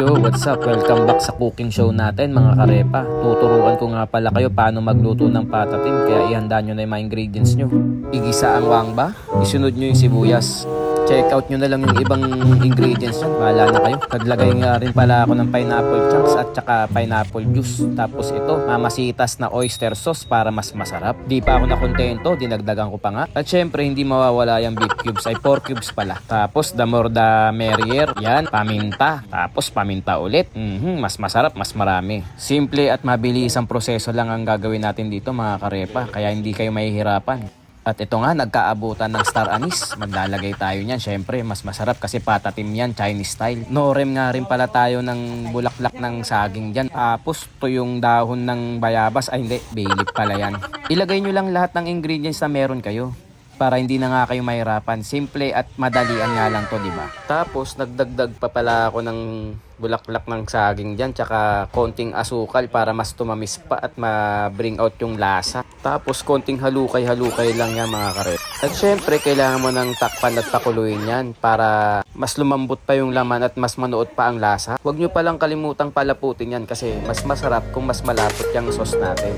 Yo, what's up? Welcome back sa cooking show natin mga karepa. Tuturuan ko nga pala kayo paano magluto ng patatim kaya ihanda nyo na yung mga ingredients nyo. Igisa ang wangba, isunod nyo yung sibuyas. Check out nyo na lang yung ibang ingredients yan. Bahala na kayo. Naglagay nga rin pala ako ng pineapple chunks at saka pineapple juice. Tapos ito, mamasitas na oyster sauce para mas masarap. Di pa ako nakontento, dinagdagan ko pa nga. At syempre, hindi mawawala yung beef cubes ay 4 cubes pala. Tapos the more the merrier. Yan, paminta. Tapos paminta ulit. Mhm, mas masarap, mas marami. Simple at mabilis ang proseso lang ang gagawin natin dito mga karepa. Kaya hindi kayo mahihirapan. At ito nga, nagkaabutan ng star anise. Maglalagay tayo niyan. Syempre, mas masarap kasi patatim yan, Chinese style. Norem nga rin pala tayo ng bulaklak ng saging dyan. Tapos, to yung dahon ng bayabas. Ay, hindi. Leaf pala yan. Ilagay nyo lang lahat ng ingredients na meron kayo para hindi na nga kayo mahirapan. Simple at madalian nga lang to, di ba? Tapos, nagdagdag pa pala ako ng bulaklak ng saging dyan, tsaka konting asukal para mas tumamis pa at ma-bring out yung lasa. Tapos, konting halukay-halukay lang yan mga karet. At syempre, kailangan mo ng takpan at pakuluin yan para mas lumambot pa yung laman at mas manuot pa ang lasa. Huwag nyo palang kalimutang palaputin yan kasi mas masarap kung mas malapot yung sauce natin.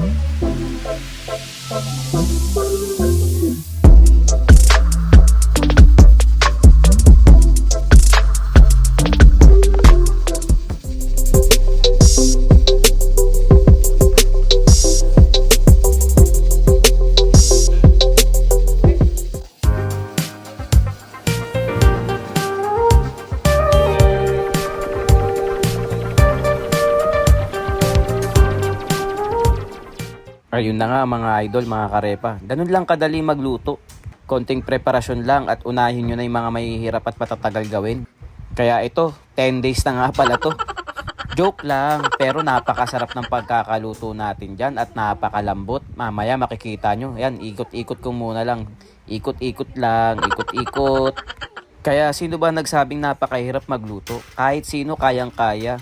Thank you. Ayun na nga mga idol, mga karepa. Ganun lang kadali magluto. Konting preparasyon lang at unahin nyo na yung mga mahihirap at matatagal gawin. Kaya ito, 10 days na nga pala to. Joke lang, pero napakasarap ng pagkakaluto natin dyan at napakalambot. Mamaya makikita nyo. Yan, ikot-ikot ko muna lang. Ikot-ikot lang, ikot-ikot. Kaya sino ba nagsabing napakahirap magluto? Kahit sino kayang-kaya.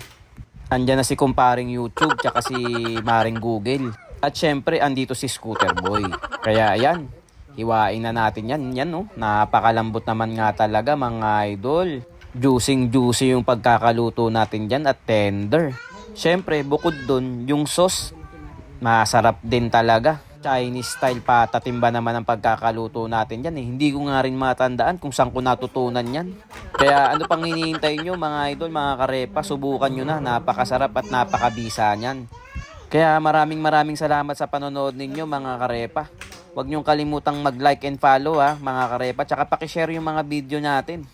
Andyan na si kumparing YouTube tsaka si Maring Google. At syempre, andito si Scooter Boy. Kaya ayan, hiwain na natin yan. Yan no, napakalambot naman nga talaga mga idol. Juicing juicy yung pagkakaluto natin dyan at tender. Syempre, bukod dun, yung sauce, masarap din talaga. Chinese style patatimba naman ang pagkakaluto natin dyan eh. Hindi ko nga rin matandaan kung saan ko natutunan yan. Kaya ano pang hinihintay nyo mga idol, mga karepa, subukan nyo na. Napakasarap at napakabisa niyan. Kaya maraming maraming salamat sa panonood ninyo mga karepa. Huwag niyong kalimutang mag-like and follow ha mga karepa. Tsaka pakishare yung mga video natin.